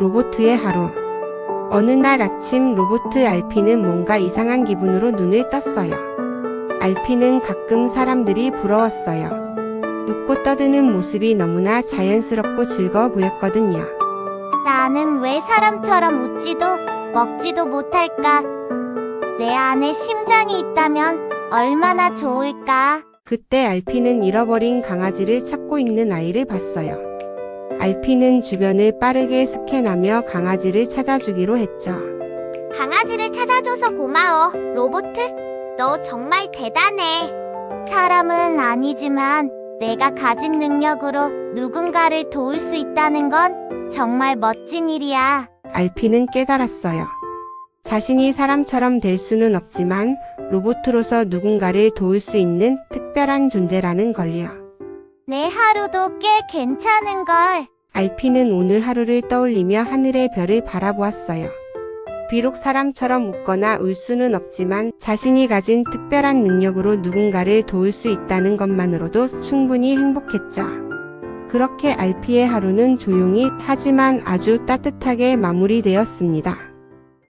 로보트의 하루. 어느 날 아침 로보트 알피는 뭔가 이상한 기분으로 눈을 떴어요. 알피는 가끔 사람들이 부러웠어요. 웃고 떠드는 모습이 너무나 자연스럽고 즐거워 보였거든요. 나는 왜 사람처럼 웃지도 먹지도 못할까? 내 안에 심장이 있다면 얼마나 좋을까? 그때 알피는 잃어버린 강아지를 찾고 있는 아이를 봤어요. 알피는 주변을 빠르게 스캔하며 강아지를 찾아주기로 했죠. 강아지를 찾아줘서 고마워, 로보트. 너 정말 대단해. 사람은 아니지만 내가 가진 능력으로 누군가를 도울 수 있다는 건 정말 멋진 일이야. 알피는 깨달았어요. 자신이 사람처럼 될 수는 없지만 로봇으로서 누군가를 도울 수 있는 특별한 존재라는 걸요. 내 하루도 꽤 괜찮은 걸. 알피는 오늘 하루를 떠올리며 하늘의 별을 바라보았어요. 비록 사람처럼 웃거나 울 수는 없지만 자신이 가진 특별한 능력으로 누군가를 도울 수 있다는 것만으로도 충분히 행복했죠. 그렇게 알피의 하루는 조용히 하지만 아주 따뜻하게 마무리되었습니다.